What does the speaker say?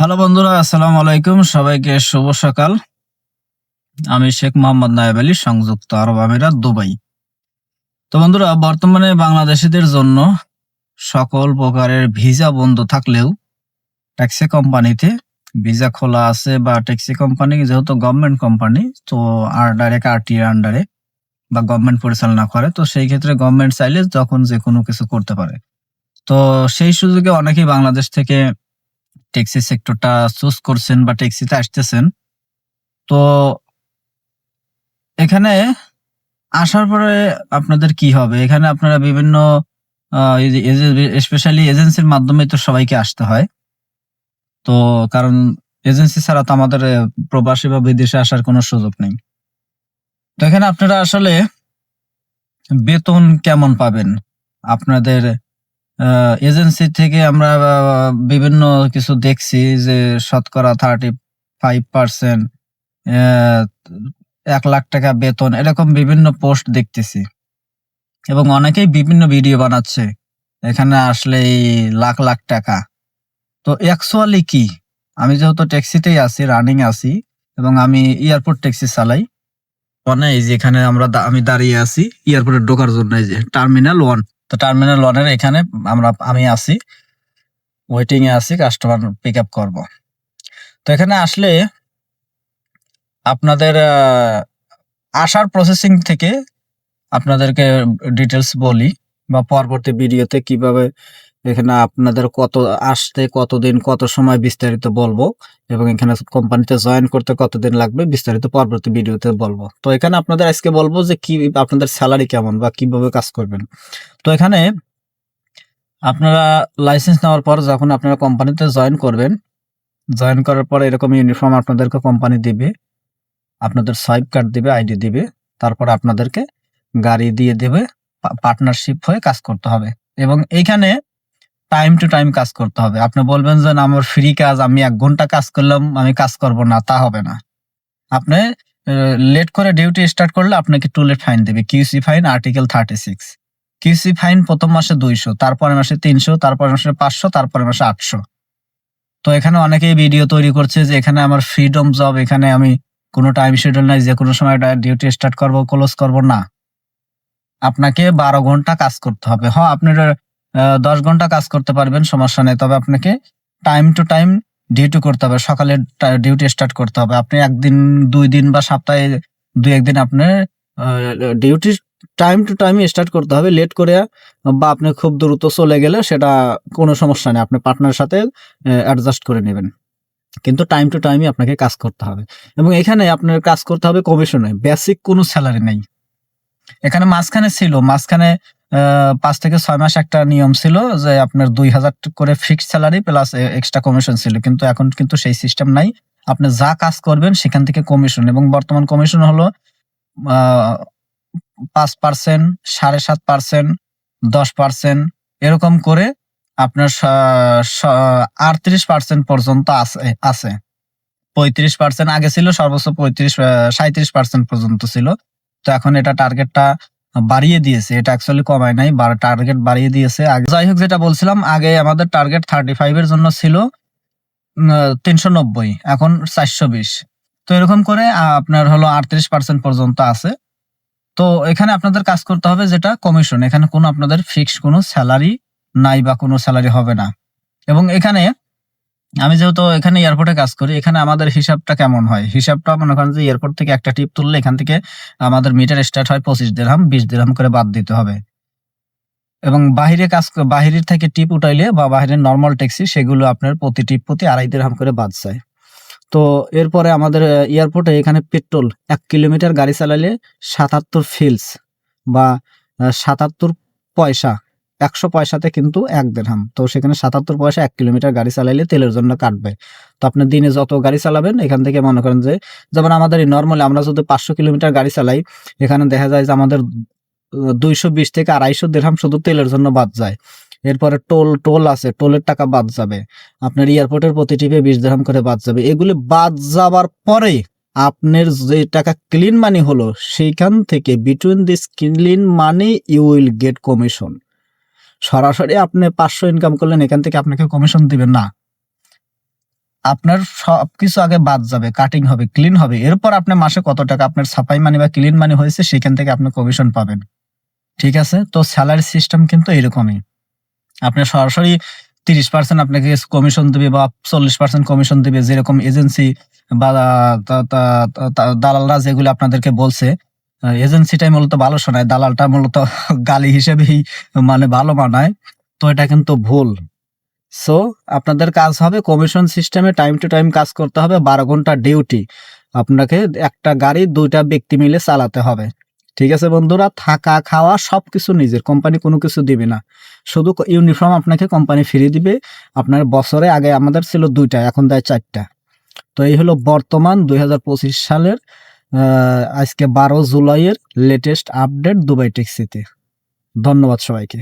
Hello বন্ধুরা, আসসালামু আলাইকুম। সবাইকে শুভ সকাল। আমি শেখ মোহাম্মদ নায়েব আলী, সংযুক্ত আরব আমিরাত, দুবাই। তো বন্ধুরা, বর্তমানে বাংলাদেশিদের জন্য সকল প্রকারের ভিসা বন্ধ থাকলেও ট্যাক্সি কোম্পানিতে ভিসা খোলা আছে বা ট্যাক্সি কোম্পানি, যেহেতু গভর্নমেন্ট কোম্পানি তো আর ডাইরেক্ট আরটিআর আন্ডারে বা গভর্নমেন্ট পরিচালনা করে। তো সেই ক্ষেত্রে গভর্নমেন্ট চাইলে যখন যে কোনো কিছু করতে পারে। তো সেই সুযোগে অনেকেই বাংলাদেশ থেকে ট্যাক্সি সেক্টরটা চুজ করছেন বা ট্যাক্সিতে আসতেছেন। তো এখানে আসার পরে আপনাদের কি হবে? এখানে আপনারা বিভিন্ন স্পেশালি এজেন্সির মাধ্যমে তো সবাইকে আসতে হয়। তো কারণ এজেন্সি ছাড়া তো আমাদের প্রবাসী বা বিদেশে আসার কোনো সুযোগ নেই। তো এখানে আপনারা আসলে বেতন কেমন পাবেন? আপনাদের এজেন্সি থেকে আমরা বিভিন্ন কিছু দেখছি যে শতকরা থার্টি ফাইভ পার্সেন্ট এক লাখ টাকা বেতন, এরকম বিভিন্ন পোস্ট দেখতেছি। এবং অনেকেই বিভিন্ন ভিডিও বানাচ্ছে। এখানে আসলে এই লাখ লাখ টাকা। তো অ্যাকচুয়ালি কি? আমি যেহেতু ট্যাক্সিতেই আছি রানিং আছি, এবং আমি এয়ারপোর্ট ট্যাক্সি চালাই। মানে এই যে এখানে আমরা আমি দাঁড়িয়ে আছি এয়ারপোর্টে ঢোকার জন্য, এই যে টার্মিনাল ওয়ান তো টার্মিনাল ওয়ানের এখানে আমরা, আমি আছি ওয়েটিং এ আছি কাস্টমার পিক আপ করব। তো এখানে আসলে আপনাদের আসার প্রসেসিং থেকে আপনাদেরকে ডিটেলস বলি বা পরবর্তী ভিডিওতে কীভাবে এখানে আপনাদের কত আসতে কতদিন, কত সময় বিস্তারিত বলব এবং এখানে কোম্পানিতে জয়েন করতে কতদিন লাগবে বিস্তারিত পরবর্তী ভিডিওতে বলব। তো এখানে আপনাদের আজকে বলব যে কি, আপনাদের স্যালারি কেমন বা কীভাবে কাজ করবেন। তো এখানে আপনারা লাইসেন্স নেওয়ার পর যখন আপনারা কোম্পানিতে জয়েন করবেন জয়েন করার পর এরকম ইউনিফর্ম আপনাদেরকে কোম্পানি দিবে, আপনাদের সোয়াইপ কার্ড দিবে আইডি দিবে, তারপর আপনাদেরকে গাড়ি দিয়ে দেবে পার্টনারশিপ হয়ে কাজ করতে হবে। এবং এইখানে টাইম টু টাইম কাজ করতে হবে। আপনি বলবেন যে না, আমার ফ্রি কাজ আমি এক ঘণ্টা কাজ করলাম আমি কাজ করব না তা হবে না। আপনি লেট করে ডিউটি স্টার্ট করলে আপনাকে টু লেট ফাইন দেবে। QC fine article thirty six QC fine প্রথম মাসে দুইশো তারপরে মাসে তিনশো তারপরে মাসে পাঁচশো তারপরে মাসে আটশো। তো এখানে অনেকেই ভিডিও তৈরি করছে যে এখানে আমার ফ্রিডম জব এখানে আমি কোনো টাইম শিডিউল নাই যে কোনো সময় ডিউটি স্টার্ট করব ক্লোজ করব না। আপনাকে বারো ঘণ্টা কাজ করতে হবে। হ আপনার দশ ঘণ্টা কাজ করতে পারবেন, সমস্যা নেই। তবে আপনাকে টাইম টু টাইম ডিউটি করতে হবে। সকালে ডিউটি স্টার্ট করতে হবে। আপনি একদিন, দুই দিন বা সপ্তাহে দুই একদিন আপনার duty time to time start করতে হবে। লেট করে বা আপনি খুব দ্রুত চলে গেলে সেটা কোনো সমস্যা নেই। আপনি পার্টনার সাথে অ্যাডজাস্ট করে নেবেন। কিন্তু টাইম টু টাইমই আপনাকে কাজ করতে হবে। এবং এখানে আপনার কাজ করতে হবে কমিশনে বেসিক কোনো স্যালারি নেই। এখানে মাঝখানে ছিল। মাঝখানে পাঁচ থেকে ছয় মাস একটা নিয়ম ছিল যে আপনার দুই হাজার করে fixed salary plus extra commission ছিল। কিন্তু এখন কিন্তু সেই সিস্টেম নাই। আপনি যা কাজ করবেন সেখান থেকে কমিশন এবং বর্তমান কমিশন হলো পাঁচ পার্সেন্ট সাড়ে সাত পার্সেন্ট দশ পার্সেন্ট এরকম করে আপনার আটত্রিশ পার্সেন্ট পর্যন্ত আছে আছে। পঁয়ত্রিশ পার্সেন্ট আগে ছিল, সর্বোচ্চ পঁয়ত্রিশ সাঁত্রিশ পার্সেন্ট পর্যন্ত ছিল। তো এখন এটা টার্গেটটা বাড়িয়ে দিয়েছে। এটা অ্যাকচুয়ালি কমায় নাই, বা টার্গেট বাড়িয়ে দিয়েছে। আগে যাই হোক, যেটা বলছিলাম, আগে আমাদের টার্গেট থার্টি ফাইভ এর জন্য ছিল তিনশো নব্বই, এখন চারশো বিশ। তো এরকম করে আপনার হলো আটত্রিশ পার্সেন্ট পর্যন্ত আছে। তো এখানে আপনাদের কাজ করতে হবে যেটা কমিশন এখানে কোনো আপনাদের ফিক্সড কোনো স্যালারি নাই বা কোনো স্যালারি হবে না। এবং এখানে আমি যেহেতু এখানে এয়ারপোর্টে কাজ করি, এখানে আমাদের হিসাবটা কেমন হয়? হিসাবটা মনে করেন যে এয়ারপোর্ট থেকে একটা টিপ তুললে এখান থেকে আমাদের মিটার স্টার্ট হয় পঁচিশ দিরহাম বিশ দিরহাম করে বাদ দিতে হবে। এবং বাহিরে কাজ বাহিরের থেকে টিপ উঠাইলে বা বাহিরের নর্মাল ট্যাক্সি সেগুলো আপনার প্রতি টিপ প্রতি আড়াই দিরহাম করে বাদ যায়। তো এরপরে আমাদের এয়ারপোর্টে এখানে পেট্রোল এক কিলোমিটার গাড়ি চালালে সাতাত্তর ফিলস বা সাতাত্তর পয়সা একশো পয়সাতে কিন্তু এক দেড়হাম। তো সেখানে সাতাত্তর পয়সা এক কিলোমিটার গাড়ি চালাইলে তেলের জন্য কাটবে। তো আপনি দিনে যত গাড়ি চালাবেন, এখান থেকে মনে করেন যে, যেমন আমাদের নর্মালি আমরা যদি পাঁচশো কিলোমিটার গাড়ি চালাই, এখানে দেখা যায় যে আমাদের দুইশো বিশ থেকে আড়াইশো দেড়হাম শুধু তেলের জন্য বাদ যায়। এরপরে টোল টোল আছে, টোলের টাকা বাদ যাবে। আপনার এয়ারপোর্টের প্রতি টিপে বিশ দেড়হাম করে বাদ যাবে। এগুলি বাদ যাবার পরে আপনার যে টাকা ক্লিন মানি হলো, সেইখান থেকে between this clean money you will get commission সরাসরি আপনি পাঁচশো ইনকাম করলেন, এখান থেকে আপনাকে কমিশন দিবেন না। আপনার সবকিছু আগে বাদ যাবে কাটিং হবে ক্লিন হবে। এরপর আপনি মাসে কত টাকা আপনার সাফাই মানি বা ক্লিন মানি হয়েছে, সেখান থেকে আপনি কমিশন পাবেন। ঠিক আছে? তো স্যালারি সিস্টেম কিন্তু এরকমই। আপনি সরাসরি তিরিশ পার্সেন্ট আপনাকে কমিশন দিবে বা চল্লিশ পার্সেন্ট কমিশন দিবে, যেরকম এজেন্সি বা দালালরা যেগুলো আপনাদেরকে বলছে এজেন্সিটাই মূলত ভালো শোনায়, দালালটা মূলত গালি হিসেবেই মানে ভালো মানায় তো এটা কিন্তু ভুল। সো আপনাদের কাজ হবে কমিশন সিস্টেমে টাইম টু টাইম কাজ করতে হবে, বারো ঘণ্টা ডিউটি আপনাকে একটা গাড়ি, দুইটা ব্যক্তি মিলে চালাতে হবে। ঠিক আছে বন্ধুরা? থাকা, খাওয়া সব কিছু নিজের কোম্পানি কোনো কিছু দিবে না। শুধু ইউনিফর্ম আপনাকে কোম্পানি ফ্রি দিবে। আপনার বছরে আগে আমাদের ছিল দুইটা, এখন দেয় চারটা। তো এই হলো বর্তমান দুই হাজার পঁচিশ সালের আজকে বারো জুলাইয়ের লেটেস্ট আপডেট দুবাই ট্যাক্সিতে ধন্যবাদ সবাইকে।